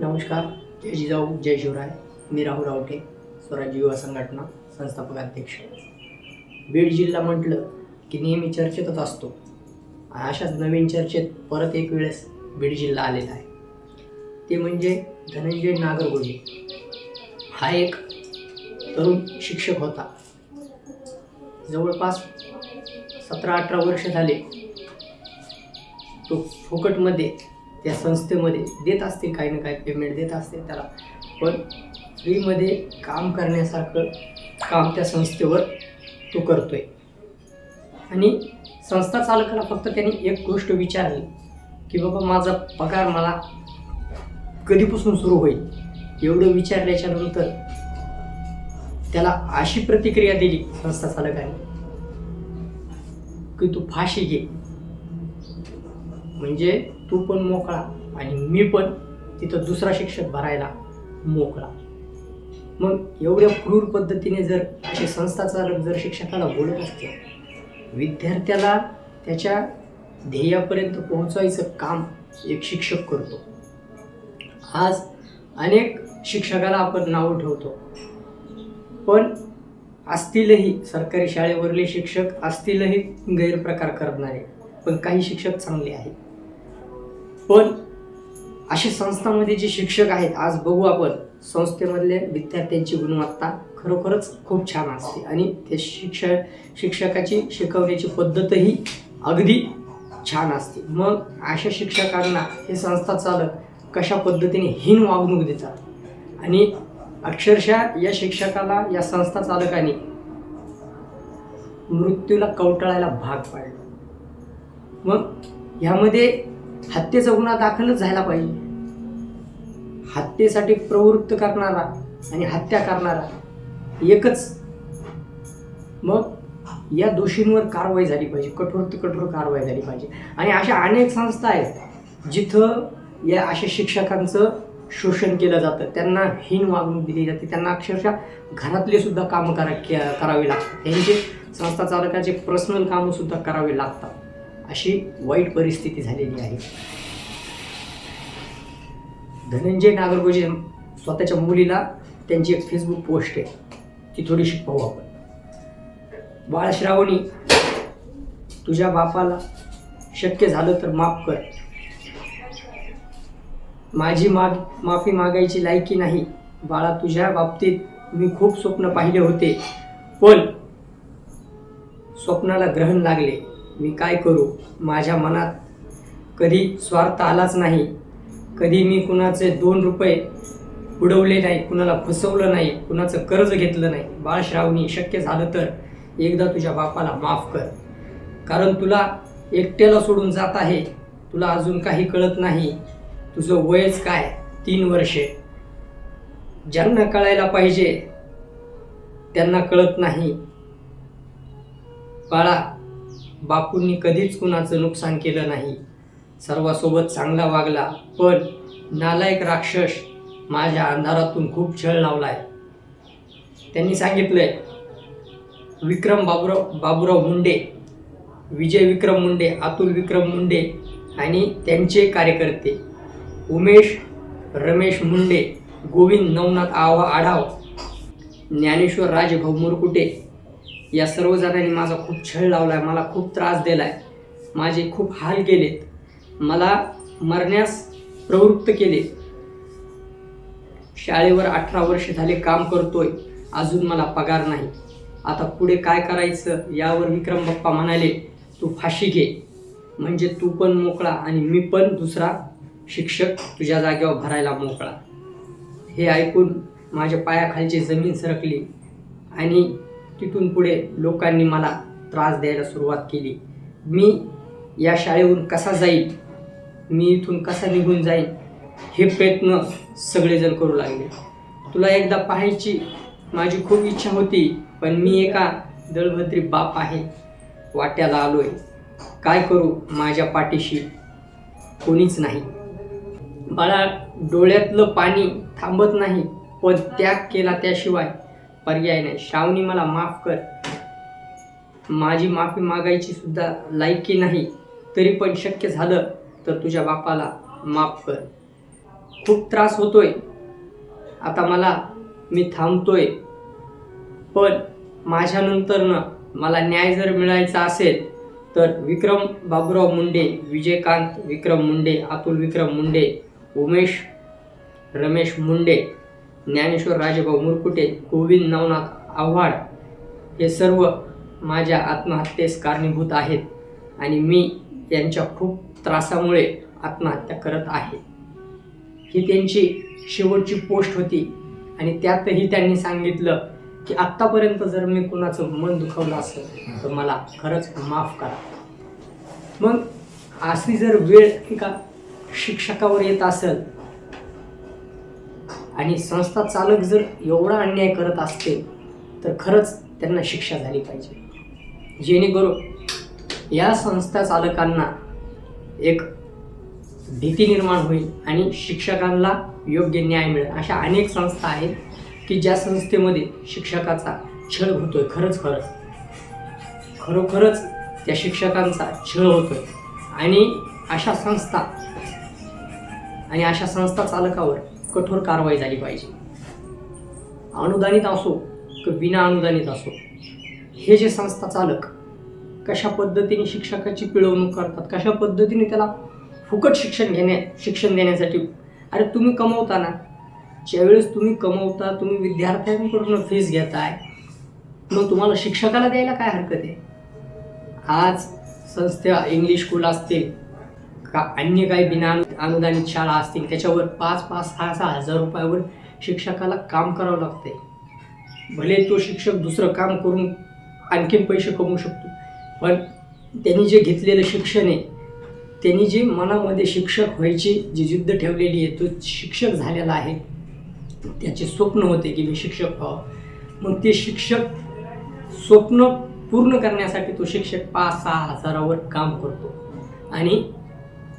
नमस्कार जय जिजाऊ जय शिवराय. मी राहुल रावटे स्वराज्य युवा संघटना संस्थापक अध्यक्ष. बीड जिल्हा म्हटलं की नेहमी चर्चेतच असतो. अशाच नवीन चर्चेत परत एक वेळेस बीड जिल्हा आलेला आहे. ते म्हणजे धनंजय नागरगोजे हा एक तरुण शिक्षक होता. जवळपास सतरा अठरा वर्ष झाले तो फुकटमध्ये त्या संस्थेमध्ये देत असतील काही ना काही पेमेंट देत असतील त्याला. पण फ्रीमध्ये काम करण्यासारखं काम त्या संस्थेवर तो करतो आहे आणि संस्था चालकाला फक्त त्यांनी एक गोष्ट विचारली की बाबा माझा पगार मला कधीपासून सुरू होईल? एवढं विचारल्याच्यानंतर त्याला अशी प्रतिक्रिया दिली संस्था चालकाने की तू फाशी घे. म्हणजे तू पण मोकळा आणि मी पण तिथं दुसरा शिक्षक भरायला मोकळा. मग एवढ्या क्रूर पद्धतीने जर असे संस्था चालक जर शिक्षकाला बोलत असते विद्यार्थ्याला त्याच्या ध्येयापर्यंत पोहोचवायचं काम एक शिक्षक करतो. आज अनेक शिक्षकाला आपण नाव ठेवतो. पण असतीलही सरकारी शाळेवरले शिक्षक असतीलही गैरप्रकार करणारे पण काही शिक्षक चांगले आहेत. पण अशा संस्थांमध्ये जे शिक्षक आहेत आज बघू आपण संस्थेमधल्या विद्यार्थ्यांची गुणवत्ता खरोखरच खूप छान असते. आणि ते शिक्षक शिक्षकाची शिकवण्याची पद्धतही अगदी छान असते. मग अशा शिक्षकांना हे संस्था चालक कशा पद्धतीने हीन वागणूक देतात? आणि अक्षरशः या शिक्षकाला या संस्था चालकाने मृत्यूला कवटाळायला भाग पाडलं. मग ह्यामध्ये हत्येचा गुन्हा दाखलच झाला पाहिजे. हत्येसाठी प्रवृत्त करणारा आणि हत्या करणारा एकच. मग या दोषींवर कारवाई झाली पाहिजे. कठोर ते कठोर कारवाई झाली पाहिजे. आणि अशा अनेक संस्था आहेत जिथं या अशा शिक्षकांचं शोषण केलं जातं. त्यांना हीन वागणूक दिली जाते. त्यांना अक्षरशः घरातले सुद्धा कामं करा करावे करावी लागतात. त्यांचे संस्था चालकाचे पर्सनल कामंसुद्धा करावे लागतात. अशी वाईट परिस्थिती झालेली आहे. धनंजय नागरगोजे स्वतःच्या मुलीला त्यांची एक फेसबुक पोस्ट आहे. ती थोडीशी पाहू आपण. बाळश्रावणी तुझ्या बापाला शक्य झालं तर माफ कर. माझी माग माफी मागायची लायकी नाही. बाळा तुझ्या बाबतीत मी खूप स्वप्न पाहिले होते. पण स्वप्नाला ग्रहण लागले. मी काय करू? माझ्या मनात कधी स्वार्थ आलाच नाही. कधी मी कुणाचे दोन रुपये उडवले नाही कुणाला फसवलं नाही कुणाचं कर्ज घेतलं नाही. बाळश्रावणी शक्य झालं तर एकदा तुझ्या बापाला माफ कर. कारण तुला एकट्याला सोडून जात आहे. तुला अजून काही कळत नाही. तुझं वयच काय? तीन वर्षे. ज्यांना कळायला पाहिजे त्यांना कळत नाही. बाळा बापूंनी कधीच कुणाचं नुकसान केलं नाही. सर्वासोबत चांगला वागला पण नालायक राक्षस माझ्या अंधारातून खूप छळ लावलाय. त्यांनी सांगितलंय विक्रम बाबुराव बाबुराव मुंडे विजय विक्रम मुंडे अतुल विक्रम मुंडे आणि त्यांचे कार्यकर्ते उमेश रमेश मुंडे गोविंद नवनाथ आवा आढाव ज्ञानेश्वर राजभाऊ मुरकुटे या सर्व जणांनी माझा खूप छळ लावला आहे मला खूप त्रास दिला आहे माझे खूप हाल केलेत. मला मरण्यास प्रवृत्त केले. शाळेवर अठरा वर्ष झाले काम करतोय अजून मला पगार नाही. आता पुढे काय करायचं यावर विक्रम बाप्पा म्हणाले तू फाशी घे. म्हणजे तू पण मोकळा आणि मी पण दुसरा शिक्षक तुझ्या जागेवर भरायला मोकळा. हे ऐकून माझ्या पायाखालची जमीन सरकली आणि तिथून पुढे लोकांनी मला त्रास द्यायला सुरुवात केली. मी या शाळेहून कसा जाईल मी इथून कसा निघून जाईल हे प्रयत्न सगळेजण करू लागले. तुला एकदा पाहायची माझी खूप इच्छा होती पण मी एका दळभद्री बाप आहे वाट्याला आलोय. काय करू माझ्या पाठीशी? कोणीच नाही. बाळा डोळ्यातलं पाणी थांबत नाही पण त्याग केला त्याशिवाय पर्याय नाही. श्रावणी मला माफ कर. माझी माफी मागायची सुद्धा लायकी नाही. तरी पण शक्य झालं तर तुझ्या बापाला माफ कर. खूप त्रास होतोय. आता मला मी थांबतोय. पण माझ्यानंतरनं मला न्याय जर मिळायचा असेल तर विक्रम बाबूराव मुंडे विजयकांत विक्रम मुंडे अतुल विक्रम मुंडे उमेश रमेश मुंडे ज्ञानेश्वर राजेभाऊ मुरकुटे गोविंद नवनाथ आव्हाड हे सर्व माझ्या आत्महत्येस कारणीभूत आहेत आणि मी यांच्या खूप त्रासामुळे आत्महत्या करत आहे. ही त्यांची शेवटची पोस्ट होती आणि त्यातही त्यांनी सांगितलं की आत्तापर्यंत जर मी कुणाचं मन दुखवलं असेल तर मला खरंच माफ करा. मग अशी जर वेळ एका शिक्षकावर येत असेल आणि संस्था चालक जर एवढा अन्याय करत असतील तर खरंच त्यांना शिक्षा झाली पाहिजे. जेणेकरून या संस्था चालकांना एक भीती निर्माण होईल आणि शिक्षकांना योग्य न्याय मिळेल. अशा अनेक संस्था आहेत की ज्या संस्थेमध्ये शिक्षकाचा छळ होतोय खरंच खरंच. खरोखरच त्या शिक्षकांचा छळ होतोय. आणि अशा संस्था आणि अशा संस्था चालकावर कठोर कारवाई झाली पाहिजे. अनुदानित असो किंवा विना अनुदानित असो हे जे संस्था चालक कशा पद्धतीने शिक्षकाची पिळवणूक करतात कशा पद्धतीने त्याला फुकट शिक्षण घेण्या शिक्षण देण्यासाठी अरे तुम्ही कमवता ना. ज्यावेळेस तुम्ही कमवता तुम्ही विद्यार्थ्यांकडून फीस घेताय मग तुम्हाला शिक्षकाला द्यायला काय हरकत आहे? आज संस्था इंग्लिश स्कूल असतील का अन्य काही बिना अनु- अनुदानित शाळा असतील त्याच्यावर पाच पाच सहा सहा हजार रुपयावर शिक्षकाला काम करावं लागतंय भले तो शिक्षक दुसरं काम करून आणखीन पैसे कमवू शकतो पण त्यांनी जे घेतलेलं शिक्षण आहे त्यांनी जे मनामध्ये शिक्षक व्हायची जी जिद्द ठेवलेली आहे तो शिक्षक झालेला आहे त्याचे स्वप्न होते की मी शिक्षक व्हावं. मग ते शिक्षक स्वप्न पूर्ण करण्यासाठी तो शिक्षक पाच सहा हजारावर काम करतो. आणि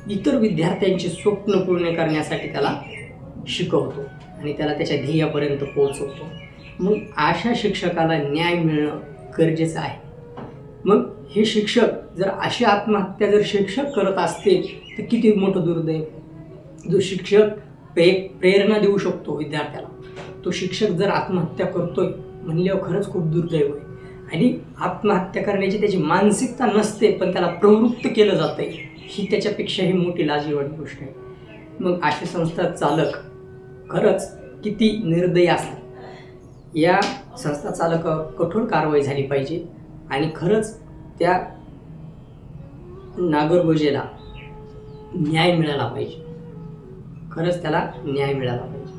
इतर विद्यार्थ्यांची स्वप्न पूर्ण करण्यासाठी त्याला शिकवतो आणि त्याला त्याच्या ध्येयापर्यंत पोहोचवतो. मग अशा शिक्षकाला न्याय मिळणं गरजेचं आहे. मग हे शिक्षक जर अशी आत्महत्या जर शिक्षक करत असतील तर किती मोठं दुर्दैव. जो शिक्षक पे प्रेरणा देऊ शकतो विद्यार्थ्याला. तो शिक्षक जर आत्महत्या करतोय म्हणल्यावर खरंच खूप दुर्दैव आहे. आणि आत्महत्या करण्याची त्याची मानसिकता नसते पण त्याला प्रवृत्त केलं जातं आहे ही त्याच्यापेक्षाही मोठी लाजीवाणी गोष्ट आहे. मग अशी संस्था चालक खरंच किती निर्दयी असतात. या संस्था चालकावर कठोर कारवाई झाली पाहिजे आणि खरंच त्या नागरगोजेला न्याय मिळाला पाहिजे. खरंच त्याला न्याय मिळाला पाहिजे.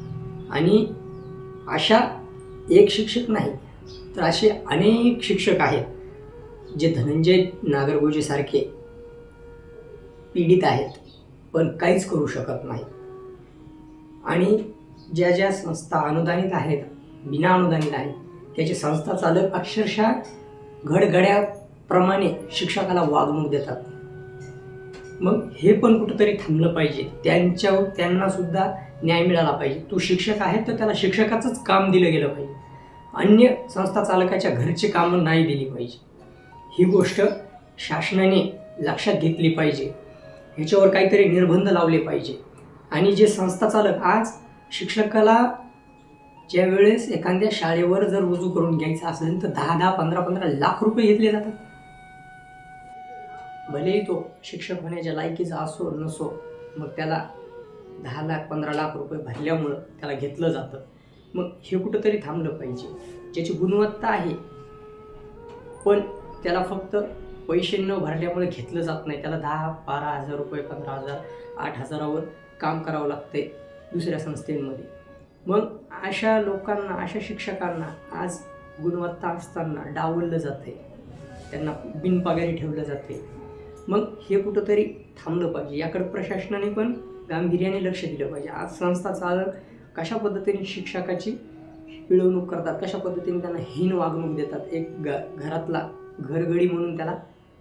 आणि अशा एक शिक्षक नाही तर असे अनेक शिक्षक आहेत जे धनंजय नागरगोजेसारखे पीडित आहेत पण काहीच करू शकत नाही आणि ज्या ज्या संस्था अनुदानित आहेत बिना अनुदानित आहेत त्याचे संस्था चालक अक्षरशः घडघड्याप्रमाणे शिक्षकाला वागणूक देतात. मग हे पण कुठंतरी थांबलं पाहिजे. त्यांच्यावर त्यांना सुद्धा न्याय मिळाला पाहिजे. तो शिक्षक आहे तर त्याला शिक्षकाचंच काम दिलं गेलं पाहिजे. अन्य संस्था चालकाच्या घरची कामं नाही दिली पाहिजे. ही गोष्ट शासनाने लक्षात घेतली पाहिजे. ह्याच्यावर काहीतरी निर्बंध लावले पाहिजे. आणि जे संस्था चालक आज शिक्षकाला ज्या वेळेस एखाद्या शाळेवर जर रुजू करून घ्यायचं असेल तर दहा दहा पंधरा पंधरा लाख रुपये घेतले जातात. भलेही तो शिक्षक होण्याच्या लायकीचा असो नसो मग त्याला दहा लाख पंधरा लाख रुपये भरल्यामुळं त्याला घेतलं जातं. मग हे कुठंतरी थांबलं पाहिजे. ज्याची गुणवत्ता आहे. पण त्याला फक्त पैसे न भरल्यामुळे घेतलं जात नाही. त्याला दहा बारा हजार रुपये पंधरा हजार आठ हजारावर काम करावं लागते दुसऱ्या संस्थेमध्ये. मग अशा लोकांना अशा शिक्षकांना आज गुणवत्ता असताना डावललं जाते त्यांना बिनपगारी ठेवलं जाते मग हे कुठंतरी थांबलं पाहिजे. याकडे प्रशासनाने पण गांभीर्याने लक्ष दिलं पाहिजे. आज संस्था चालक कशा पद्धतीने शिक्षकाची पिळवणूक करतात? कशा पद्धतीने त्यांना हीन वागणूक देतात? एक ग घरातला घरगडी म्हणून त्याला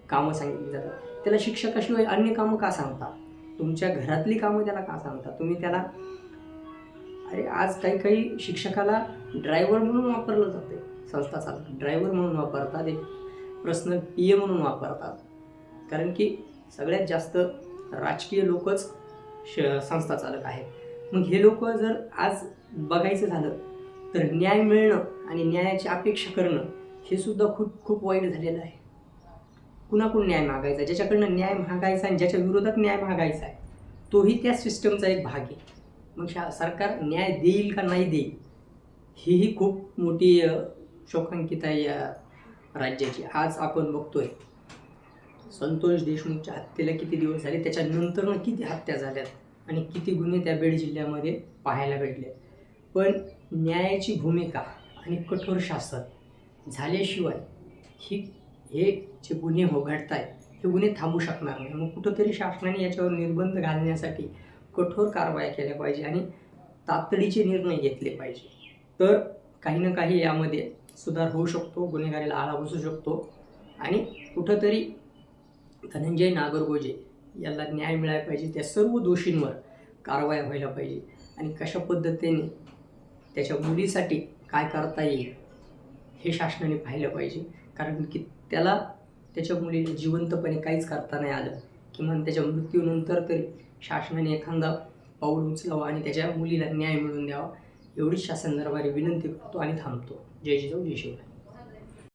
कामं सांगितली जातात. त्याला शिक्षकाशिवाय अन्य कामं का सांगता? तुमच्या घरातली कामं त्याला का सांगता? तुम्ही त्याला अरे आज काही काही शिक्षकाला ड्रायव्हर म्हणून वापरलं जाते संस्था चालक. ड्रायव्हर म्हणून वापरतात एक पर्सनल पी ए म्हणून वापरतात. कारण की सगळ्यात जास्त राजकीय लोकच श संस्था चालक आहेत. मग हे लोक जर आज बघायचं झालं तर न्याय मिळणं आणि न्यायाची अपेक्षा करणं हे सुद्धा खूप खूप वाईट झालेलं आहे. कुणाकडून न्याय मागायचा? ज्याच्याकडनं न्याय मागायचा आणि ज्याच्या विरोधात न्याय मागायचा आहे तोही त्या सिस्टमचा एक भाग आहे. मग शा सरकार न्याय देईल का नाही देईल हीही खूप मोठी शोकांकित आहे या राज्याची. आज आपण बघतोय संतोष देशमुखच्या हत्येला किती दिवस झाले त्याच्यानंतर किती हत्या झाल्यात आणि किती गुन्हे त्या बीड जिल्ह्यामध्ये पाहायला भेटले. पण न्यायाची भूमिका आणि कठोर शासन झाल्याशिवाय ही हे जे गुन्हे हो आहेत हे गुन्हे थांबू शकणार नाही. मग कुठंतरी शासनाने याच्यावर निर्बंध घालण्यासाठी कठोर कारवाया केल्या पाहिजे आणि तातडीचे निर्णय घेतले पाहिजे. तर काही ना काही यामध्ये सुधार होऊ शकतो गुन्हेगारीला आळा बसू शकतो आणि कुठंतरी धनंजय नागरगोजे याला न्याय मिळाला पाहिजे. त्या सर्व दोषींवर कारवाया व्हायला पाहिजे आणि कशा पद्धतीने त्याच्या मुलीसाठी काय करता येईल हे शासनाने पाहिलं पाहिजे. कारण की त्याला त्याच्या मुलीला जिवंतपणे काहीच करता नाही आलं. किमान त्याच्या मृत्यूनंतर तरी शासनाने एखादा पाऊल उचलावा आणि त्याच्या मुलीला न्याय मिळवून द्यावा एवढीच शासन दरबारी विनंती करतो आणि थांबतो. जय जिजाऊ जय शिवराय.